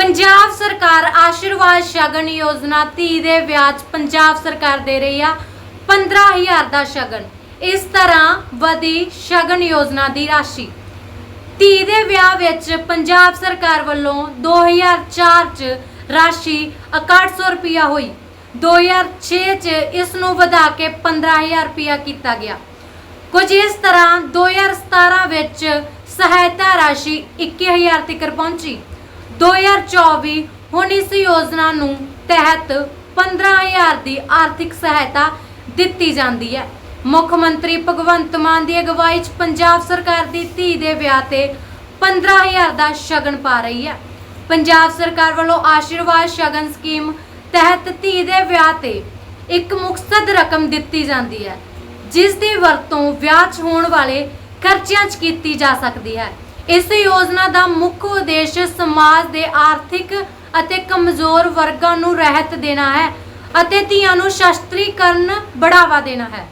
ਪੰਜਾਬ ਸਰਕਾਰ ਆਸ਼ੀਰਵਾਦ ਸ਼ਗਨ ਯੋਜਨਾ ਧੀ ਦੇ ਵਿਆਜ ਪੰਜਾਬ ਸਰਕਾਰ ਦੇ ਰਹੀ ਆ 15000 ਦਾ ਸ਼ਗਨ। ਇਸ ਤਰ੍ਹਾਂ ਵਧੀ ਸ਼ਗਨ ਯੋਜਨਾ ਦੀ ਰਾਸ਼ੀ। ਧੀ ਦੇ ਵਿਆਹ ਵਿੱਚ ਪੰਜਾਬ ਸਰਕਾਰ ਵੱਲੋਂ 2004 ਚ ਰਾਸ਼ੀ 6100 ਰੁਪਇਆ ਹੋਈ। 2006 ਚ ਇਸ ਨੂੰ ਵਧਾ ਕੇ 15000 ਰੁਪਇਆ ਕੀਤਾ ਗਿਆ। ਕੁਝ ਇਸ ਤਰ੍ਹਾਂ 2017 ਵਿੱਚ ਸਹਾਇਤਾ ਰਾਸ਼ੀ 21000 ਤੱਕ ਪਹੁੰਚੀ। 2024 ਹੁਣ ਇਸ ਯੋਜਨਾ ਨੂੰ ਤਹਿਤ 15000 ਦੀ ਆਰਥਿਕ ਸਹਾਇਤਾ ਦਿੱਤੀ ਜਾਂਦੀ ਹੈ। ਮੁੱਖ ਮੰਤਰੀ ਭਗਵੰਤ ਮਾਨ ਦੀ ਅਗਵਾਈ 'ਚ ਪੰਜਾਬ ਸਰਕਾਰ ਦੀ ਧੀ ਦੇ ਵਿਆਹ ਤੇ 15000 ਦਾ ਸ਼ਗਨ ਪਾ ਰਹੀ ਹੈ। ਪੰਜਾਬ ਸਰਕਾਰ ਵੱਲੋਂ ਆਸ਼ੀਰਵਾਦ ਸ਼ਗਨ ਸਕੀਮ ਤਹਿਤ ਧੀ ਦੇ ਵਿਆਹ ਤੇ ਇੱਕ ਮੁਕਸਦ ਰਕਮ ਦਿੱਤੀ ਜਾਂਦੀ ਹੈ, ਜਿਸ ਦੀ ਵਰਤੋਂ ਵਿਆਹ 'ਚ ਹੋਣ ਵਾਲੇ ਖਰਚਿਆਂ 'ਚ ਕੀਤੀ ਜਾ ਸਕਦੀ ਹੈ। ਇਸ ਯੋਜਨਾ ਦਾ ਮੁੱਖ ਉਦੇਸ਼ ਸਮਾਜ ਦੇ ਆਰਥਿਕ ਅਤੇ ਕਮਜ਼ੋਰ ਵਰਗਾਂ ਨੂੰ ਰਹਿਤ ਦੇਣਾ ਹੈ ਅਤੇ ਧੀਆਂ ਨੂੰ ਸ਼ਸਤਰੀਕਰਨ, ਬੜਾਵਾ ਦੇਣਾ ਹੈ।